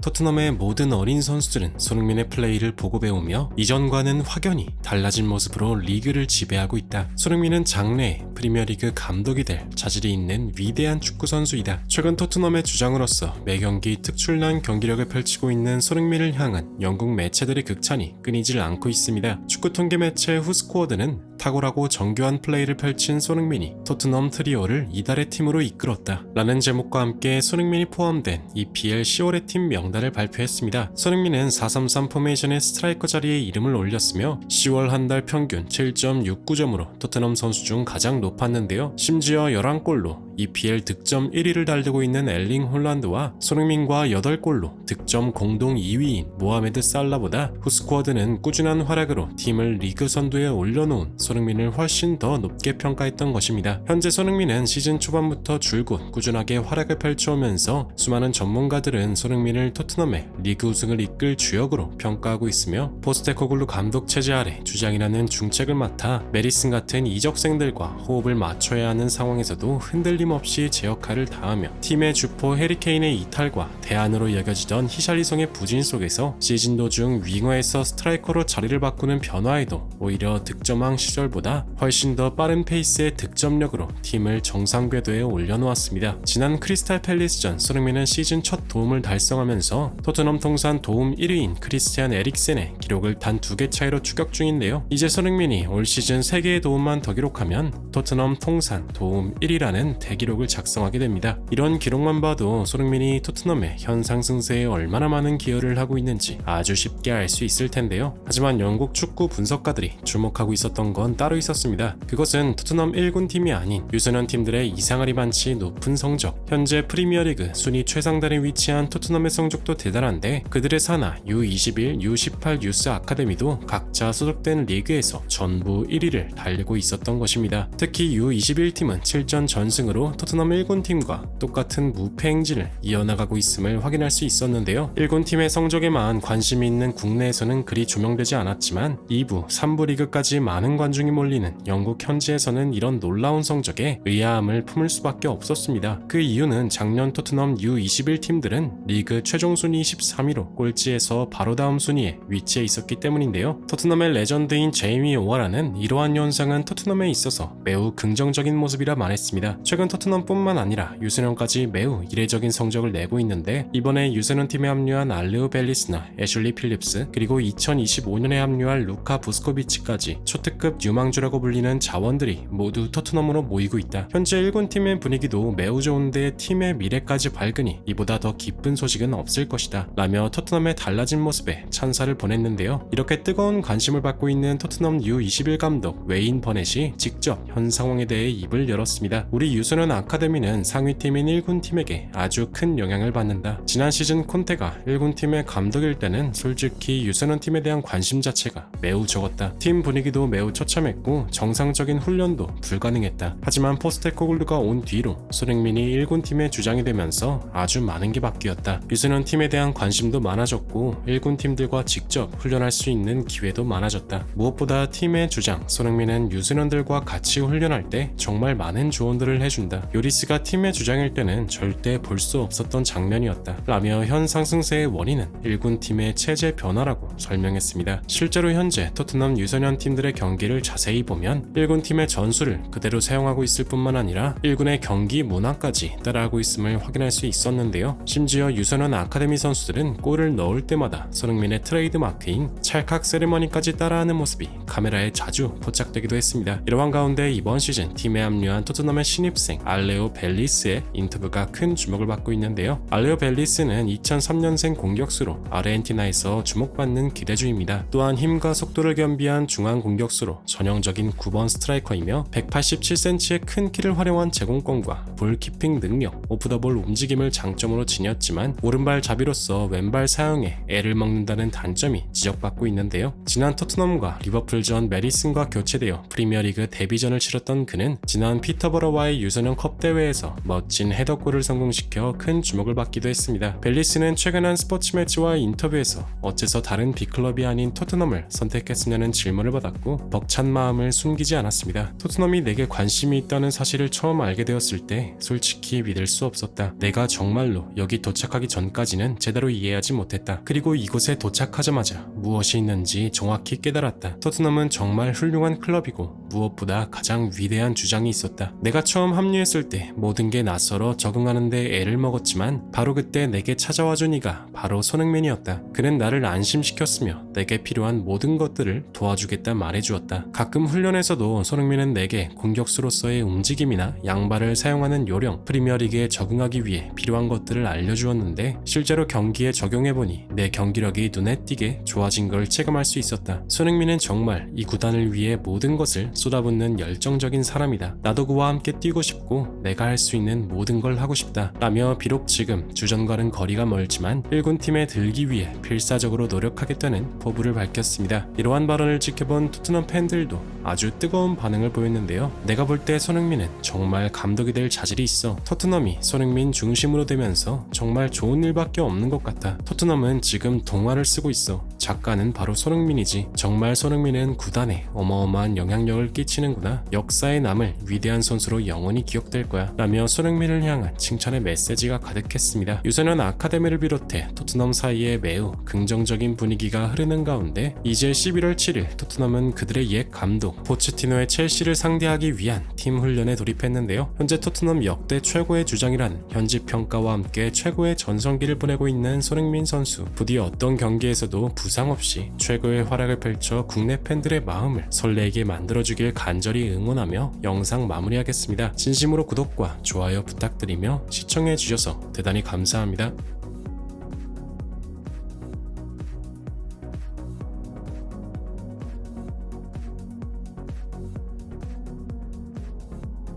토트넘의 모든 어린 선수들은 손흥민의 플레이를 보고 배우며 이전과는 확연히 달라진 모습으로 리그를 지배하고 있다. 손흥민은 장래 프리미어리그 감독이 될 자질이 있는 위대한 축구 선수이다. 최근 토트넘의 주장으로서 매 경기 특출난 경기력을 펼치고 있는 손흥민을 향한 영국 매체들의 극찬이 끊이질 않고 있습니다. 축구 통계 매체 후스코어드는 탁월하고 정교한 플레이를 펼친 손흥민이 토트넘 트리오를 이달의 팀으로 이끌었다. 라는 제목과 함께 손흥민이 포함된 EPL 10월의 팀 명단을 발표했습니다. 손흥민은 433 포메이션의 스트라이커 자리에 이름을 올렸으며 10월 한 달 평균 7.69점으로 토트넘 선수 중 가장 높았는데요. 심지어 11골로 EPL 득점 1위를 달리고 있는 엘링 홀란드와 손흥민과 8골로 득점 공동 2위인 모하메드 살라보다 후스쿼드는 꾸준한 활약으로 팀을 리그 선두에 올려놓은 손흥민을 훨씬 더 높게 평가했던 것입니다. 현재 손흥민은 시즌 초반부터 줄곧 꾸준하게 활약을 펼쳐오면서 수많은 전문가들은 손흥민을 토트넘의 리그 우승을 이끌 주역으로 평가하고 있으며 포스테코글루 감독 체제 아래 주장이라는 중책을 맡아 메리슨 같은 이적생들과 호흡을 맞춰야 하는 상황에서도 흔들림 없이 제 역할을 다하며 팀의 주포 해리케인의 이탈과 대안으로 여겨지던 히샬리송의 부진 속에서 시즌 도중 윙어에서 스트라이커로 자리를 바꾸는 변화에도 오히려 득점왕 시절보다 훨씬 더 빠른 페이스의 득점력으로 팀을 정상 궤도에 올려놓았습니다. 지난 크리스탈 팰리스전 손흥민은 시즌 첫 도움을 달성하면서 토트넘 통산 도움 1위인 크리스티안 에릭센의 기록을 단 두 개 차이로 추격 중인데요. 이제 손흥민이 올 시즌 3개의 도움만 더 기록하면 토트넘 통산 도움 1위라는 대기록을 작성하게 됩니다. 이런 기록만 봐도 손흥민이 토트넘의 현 상승세에 얼마나 많은 기여를 하고 있는지 아주 쉽게 알 수 있을 텐데요. 하지만 영국 축구 분석가들이 주목하고 있었던 건 따로 있었습니다. 그것은 토트넘 1군 팀이 아닌 유소년 팀들의 이상하리 많지 높은 성적. 현재 프리미어리그 순위 최상단에 위치한 토트넘의 성적도 대단한데 그들의 산하 U21, U18 유스 아카데미도 각자 소속된 리그에서 전부 1위를 달리고 있었던 것입니다. 특히 U21 팀은 7전 전승으로 토트넘 1군 팀과 똑같은 무패 행진을 이어나가고 있음을 확인할 수 있었는데요. 1군 팀의 성적에만 관심이 있는 국내에서는 그리 조명되지 않았지만 2부, 3부 리그까지 많은 관중이 몰리는 영국 현지에서는 이런 놀라운 성적에 의아함을 품을 수밖에 없었습니다. 그 이유는 작년 토트넘 U21 팀들은 리그 최종 순위 13위로 꼴찌에서 바로 다음 순위에 위치해 있었기 때문인데요. 토트넘의 레전드인 제이미 오아라는 이러한 현상은 토트넘에 있어서 매우 긍정적인 모습이라 말했습니다. 최근 토트넘뿐만 아니라 유소년까지 매우 이례적인 성적을 내고 있는데 이번에 유소년 팀에 합류한 알르우 벨리스나 애슐리 필립스 그리고 2025년에 합류할 루카 부스코비치까지 초특급 유망주라고 불리는 자원들이 모두 토트넘으로 모이고 있다. 현재 1군 팀의 분위기도 매우 좋은데 팀의 미래까지 밝으니 이보다 더 기쁜 소식은 없을 것이다. 라며 토트넘의 달라진 모습에 찬사를 보냈는데요. 이렇게 뜨거운 관심을 받고 있는 토트넘 U21 감독 웨인 버넷이 직접 현 상황에 대해 입을 열었습니다. 우리 유소년 아카데미는 상위팀인 1군 팀에게 아주 큰 영향을 받는다. 지난 시즌 콘테가 1군 팀의 감독일 때는 솔직히 유소년 팀에 대한 관심 자체가 매우 적었다. 팀 분위기도 매우 처참했고 정상적인 훈련도 불가능했다. 하지만 포스테코글루가 온 뒤로 손흥민이 1군 팀의 주장이 되면서 아주 많은 게 바뀌었다. 유소년 팀에 대한 관심도 많아졌고 1군 팀들과 직접 훈련할 수 있는 기회도 많아졌다. 무엇보다 팀의 주장 손흥민은 유소년들과 같이 훈련할 때 정말 많은 조언들을 해준 다. 요리스가 팀의 주장일 때는 절대 볼 수 없었던 장면이었다. 라며 현 상승세의 원인은 1군 팀의 체제 변화라고 설명했습니다. 실제로 현재 토트넘 유소년 팀들의 경기를 자세히 보면 1군 팀의 전술을 그대로 사용하고 있을 뿐만 아니라 1군의 경기 문화까지 따라하고 있음을 확인할 수 있었는데요. 심지어 유소년 아카데미 선수들은 골을 넣을 때마다 손흥민의 트레이드 마크인 찰칵 세리머니까지 따라하는 모습이 카메라에 자주 포착되기도 했습니다. 이러한 가운데 이번 시즌 팀에 합류한 토트넘의 신입생 알레오 벨리스의 인터뷰가 큰 주목을 받고 있는데요. 알레오 벨리스는 2003년생 공격수로 아르헨티나에서 주목받는 기대주입니다. 또한 힘과 속도를 겸비한 중앙 공격수로 전형적인 9번 스트라이커이며 187cm의 큰 키를 활용한 제공권과 볼키핑 능력, 오프더볼 움직임을 장점으로 지녔지만 오른발 자비로서 왼발 사용에 애를 먹는다는 단점이 지적받고 있는데요. 지난 토트넘과 리버풀전 메리슨과 교체되어 프리미어리그 데뷔전을 치렀던 그는 지난 피터버러와의 유소년 아시아연령컵 대회에서 멋진 헤더골을 성공시켜 큰 주목을 받기도 했습니다. 벨리스는 최근 한 스포츠 매치와 인터뷰에서 어째서 다른 빅클럽이 아닌 토트넘을 선택했으냐는 질문을 받았고 벅찬 마음을 숨기지 않았습니다. 토트넘이 내게 관심이 있다는 사실을 처음 알게 되었을 때 솔직히 믿을 수 없었다. 내가 정말로 여기 도착하기 전까지는 제대로 이해하지 못했다. 그리고 이곳에 도착하자마자 무엇이 있는지 정확히 깨달았다. 토트넘은 정말 훌륭한 클럽이고 무엇보다 가장 위대한 주장이 있었다. 내가 처음 합류 했을 때 모든 게 낯설어 적응하는데 애를 먹었지만 바로 그때 내게 찾아와 준 이가 바로 손흥민이었다. 그는 나를 안심시켰으며 내게 필요한 모든 것들을 도와주겠다 말해주었다. 가끔 훈련에서도 손흥민은 내게 공격수로서의 움직임이나 양발을 사용하는 요령, 프리미어리그에 적응하기 위해 필요한 것들을 알려주었는데 실제로 경기에 적용해보니 내 경기력이 눈에 띄게 좋아진 걸 체감할 수 있었다. 손흥민은 정말 이 구단을 위해 모든 것을 쏟아붓는 열정적인 사람이다. 나도 그와 함께 뛰고 싶고 내가 할 수 있는 모든 걸 하고 싶다. 라며 비록 지금 주전과는 거리가 멀지만 1군 팀에 들기 위해 필사적으로 노력하겠다는 포부를 밝혔습니다. 이러한 발언을 지켜본 토트넘 팬들도 아주 뜨거운 반응을 보였는데요. 내가 볼 때 손흥민은 정말 감독이 될 자질이 있어. 토트넘이 손흥민 중심으로 되면서 정말 좋은 일밖에 없는 것 같아. 토트넘은 지금 동화를 쓰고 있어. 작가는 바로 손흥민이지. 정말 손흥민은 구단에 어마어마한 영향력을 끼치는구나. 역사에 남을 위대한 선수로 영원히 기억될 거야. 라며 손흥민을 향한 칭찬의 메시지가 가득했습니다. 유소년 아카데미를 비롯해 토트넘 사이에 매우 긍정적인 분위기가 흐르는 가운데 이제 11월 7일 토트넘은 그들의 옛 감독 포츠티노의 첼시를 상대하기 위한 팀 훈련에 돌입했는데요. 현재 토트넘 역대 최고의 주장이라는 현지 평가와 함께 최고의 전성기를 보내고 있는 손흥민 선수. 부디 어떤 경기에서도 부상 없이 최고의 활약을 펼쳐 국내 팬들의 마음을 설레게 만들어주길 간절히 응원하며 영상 마무리하겠습니다. 진심으로 구독과 좋아요 부탁드리며 시청해주셔서 대단히 감사합니다.